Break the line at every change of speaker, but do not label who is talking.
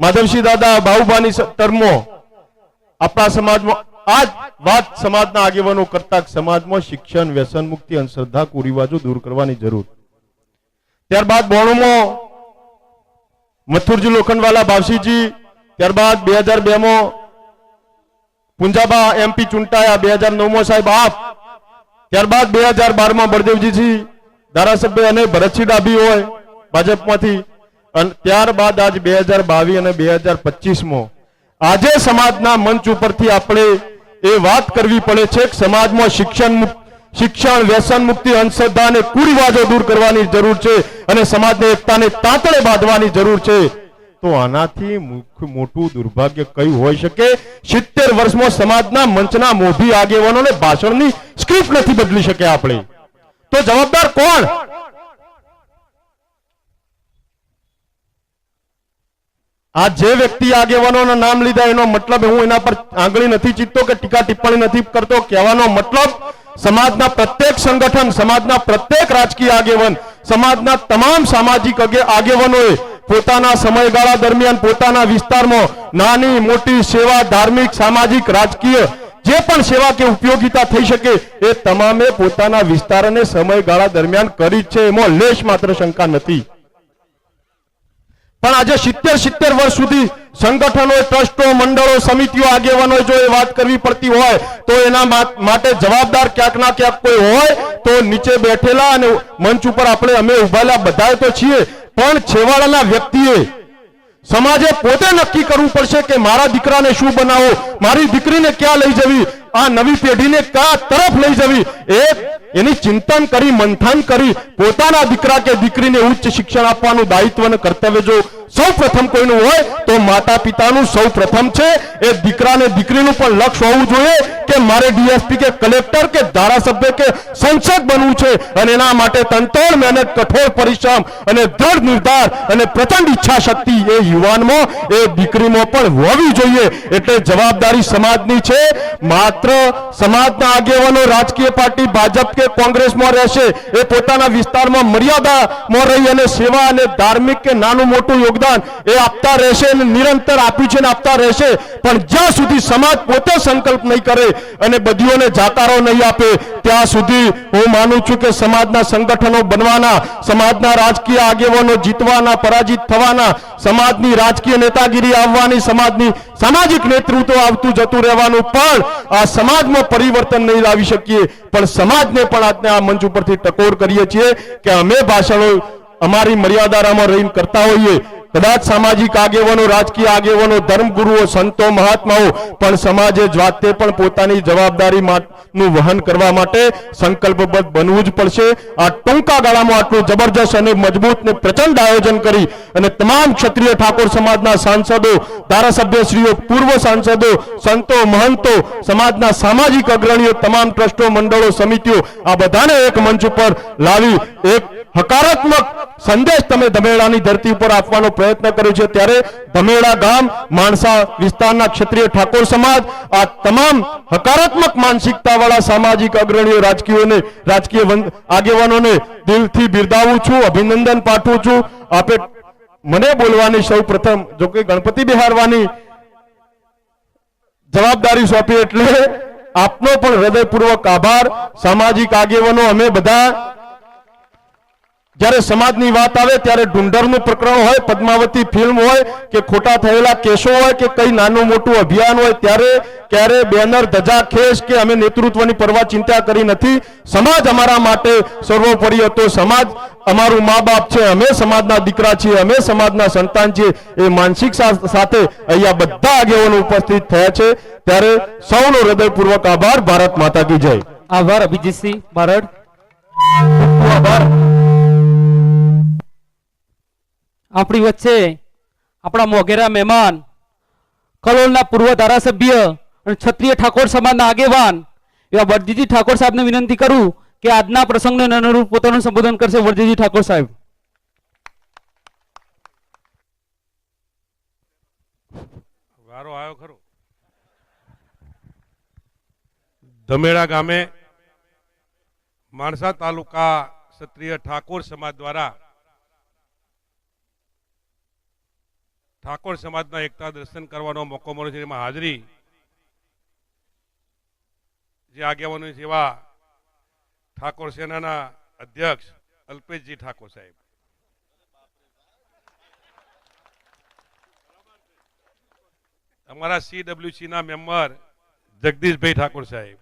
માધવસિંહ દાદા, બાહુબાની ટર્મો આપણા સમાજમાં આ વાત સમાજના આગેવાનો કરતા સમાજમાં શિક્ષણ, વ્યસન મુક્તિ અંધશ્રદ્ધા કુરિવાજો દૂર કરવાની જરૂર. ત્યારબાદ બોણોમાં, મથુરજી લોખંડવાલા ભાવસીજી ત્યારબાદ બે હજાર બે માં પુંજાબા એમપી ચૂંટાયા બે હજાર નવમાં સાહેબ આપ. ત્યારબાદ બે હજાર બારમાં બળદેવજીજી, ધારાસભ્ય અને ભરતસિંહ ડાભી હોય, ભાજપમાંથી. અને ત્યારબાદ આજ બે હજાર બાવીસ અને બે હજાર પચીસમાં આજે સમાજના મંચ ઉપરથી આપણે એ વાત કરવી પડે છે કે સમાજમાં શિક્ષણ શિક્ષણ, વ્યસન મુક્તિ, અંધશ્રદ્ધા અને કુરિવાજો દૂર કરવાની જરૂર છે અને સમાજને એકતાને તાંતળે બાંધવાની જરૂર છે. તો આનાથી મોટું દુર્ભાગ્ય કયું હોઈ શકે? સિત્તેર વર્ષમાં સમાજના મંચના મોભી આગેવાનોને ભાષણની સ્ક્રિપ્ટ નથી બદલી શકે આપણે. તો જવાબદાર કોણ? આ જે વ્યક્તિ આગેવાનોના નામ લીધા, એનો મતલબ હું એના પર આંગળી નથી ચીતતો કે ટીકા ટિપ્પણી નથી કરતો. કહેવાનો મતલબ, સમાજના પ્રત્યેક સંગઠન, સમાજના પ્રત્યેક રાજકીય આગેવાન, સમાજના તમામ સામાજિક આગે- આગેવાનોએ પોતાના સમયગાળા દરમિયાન પોતાના વિસ્તારમાં નાની, મોટી સેવા, ધાર્મિક, સામાજિક, રાજકીય જે પણ સેવા કે ઉપયોગિતા થઈ શકે, એ તમામે પોતાના વિસ્તાર અને સમયગાળા દરમિયાન કરી છે. એમાં લેશ માત્ર શંકા નથી. પણ આજે સિત્તેર સિત્તેર વર્ષ સુધી સંગઠનો, ટ્રસ્ટો, મંડળો, સમિતિઓ આગેવાનો જો એ વાત કરવી પડતી હોય તો એના માટે જવાબદાર ક્યાંક ના ક્યાંક કોઈ હોય તો નીચે બેઠેલા અને મંચ ઉપર આપણે અમે ઉભાયેલા બધા તો છીએ. પણ છેવાડાના વ્યક્તિએ સમાજે પોતે નક્કી કરવું પડશે કે મારા દીકરાને શું બનાવો? મારી દીકરીને ક્યાં લઈ જવી? આ નવી પેઢીને કયા તરફ લઈ જવી? એની ચિંતન કરી, મંથન કરી, પોતાના દીકરા કે દીકરીને ઉચ્ચ શિક્ષણ આપવાનું દાયિત્વ અને કર્તવ્ય જો સૌ પ્રથમ કોઈનું હોય, તો માતા પિતાનું સૌ પ્રથમ છે. એ દીકરાને દીકરીનું પણ લક્ષ્ય હોવું જોઈએ કે મારે ડીએસપી કે કલેક્ટર કે ધારાસભ્ય કે સંસદ બનવું છે અને એના માટે તંતોડ મહેનત, કઠોર પરિશ્રમ અને દ્રઢ નિર્ધાર અને પ્રચંડ ઈચ્છા શક્તિ એ યુવાનમાં, એ દીકરીમાં પણ હોવી જોઈએ. એટલે જવાબદારી સમાજની છે. માત્ર સમાજના આગેવાનો રાજકીય પાર્ટી ભાજપ કે કોંગ્રેસમાં રહેશે એ પોતાના વિસ્તારમાં મર્યાદામાં રહી અને સેવા અને ધાર્મિક કે નાનું મોટું યોગદાન એ આપતા રહેશે અને નિરંતર આપ્યું છે ને આપતા રહેશે. પણ જ્યાં સુધી સમાજ પોતે સંકલ્પ નહીં કરે અને બધીઓને જાકારો નહીં આપે, ત્યાં સુધી હું માનું છું કે સમાજના સંગઠનો બનવાના, સમાજના રાજકીય આગેવાનો જીતવાના, પરાજિત થવાના, સમાજની રાજકીય નેતાગીરી આવવાની, સમાજની સામાજિક નેતૃત્વ આવતું જતું રહેવાનું. પણ આ સમાજમાં પરિવર્તન નહીં લાવી શકીએ, પણ સમાજને પણ આજને આ મંચ ઉપરથી ટકોર કરીએ છીએ કે અમે ભાષણો અમારી મર્યાદામાં રહીને કરતા હોઈએ. કદાચ સામાજિક આગેવાનો, રાજકીય આગેવાનો, ધર્મગુરુઓ, સંતો, મહાત્માઓ, પણ સમાજે જ વાતે પણ પોતાની જવાબદારી નું વહન કરવા માટે સંકલ્પબદ્ધ બનવું જ પડશે. આ ટૂંકા ગાળામાં આટલું જબરજસ્ત અને મજબૂત ને પ્રચંડ આયોજન કરી અને તમામ ક્ષત્રિય ઠાકોર સમાજના સાંસદો, ધારાસભ્યશ્રીઓ, પૂર્વ સાંસદો, સંતો, મહંતો, સમાજના સામાજિક અગ્રણીઓ, તમામ ટ્રસ્ટો, મંડળો, સમિતિઓ આ બધાને એક મંચ ઉપર લાવી એક હકારાત્મક સંદેશ તમે ધમેડાની ધરતી ઉપર આપવાનો પ્રયત્ન કર્યો છે. ત્યારે ધમેડા ગામ, માણસા વિસ્તારના ક્ષત્રિય ઠાકોર સમાજ, આ તમામ હકારાત્મક માનસિકતાવાળા સામાજિક અગ્રણીઓ, રાજકીયોને, રાજકીય આગેવાનોને દિલથી બિરદાવું છું, અભિનંદન પાઠવું છું. આપે મને બોલવાની સૌ પ્રથમ, જો કે ગણપતિ બિહારવાની જવાબદારી સોંપી એટલે આપનો પણ હૃદયપૂર્વક આભાર. સામાજિક આગેવાનો, અમે બધા જ્યારે સમાજની વાત આવે ત્યારે ડુંડરનું પ્રકરણ હોય પદ્માવતી ફિલ્મ હોય કે ખોટા થયેલા કેસો હોય કે કઈ નાનું મોટું અભિયાન હોય ત્યારે ક્યારે બેનર ધજા ખેસ કે અમે નેતૃત્વની પરવા ચિંતા કરી નથી. સમાજ અમારા માટે સર્વોપરી હતો. સમાજ અમારું મા બાપ છે. અમે સમાજના દીકરા છીએ. અમે સમાજના સંતાન છીએ. એ માનસિક સાથે અહીંયા બધા આગેવાનો ઉપસ્થિત થયા છે. ત્યારે સૌનો હૃદયપૂર્વક આભાર. ભારત માતા કી જય.
આભાર અભિજીતસિંહ બારડ
આભાર.
આપણી વચ્ચે આપણા મોઘેરા મહેમાન, કલોલના પૂર્વ ધારાસભ્ય અને ક્ષત્રિય ઠાકોર સમાજના આગેવાન એવા વરજીજી ઠાકોર સાહેબને વિનંતી કરું કે આજના પ્રસંગને અનુરૂપ પોતાનું સંબોધન કરશે વરજીજી ઠાકોર સાહેબ.
વારો આવ્યો ખરો. ધમેડા ગામે માણસા તાલુકા ક્ષત્રિય ઠાકોર સમાજ દ્વારા ઠાકોર સમાજના એકતા દર્શન કરવાનો મોકો મળ્યો છે. એમાં હાજરી જે આગેવાનો સેવા ઠાકોર સેનાના અધ્યક્ષ અલ્પેશજી ઠાકોર સાહેબ. અમારા સીડબ્લ્યુસીના મેમ્બર જગદીશભાઈ ઠાકોર સાહેબ.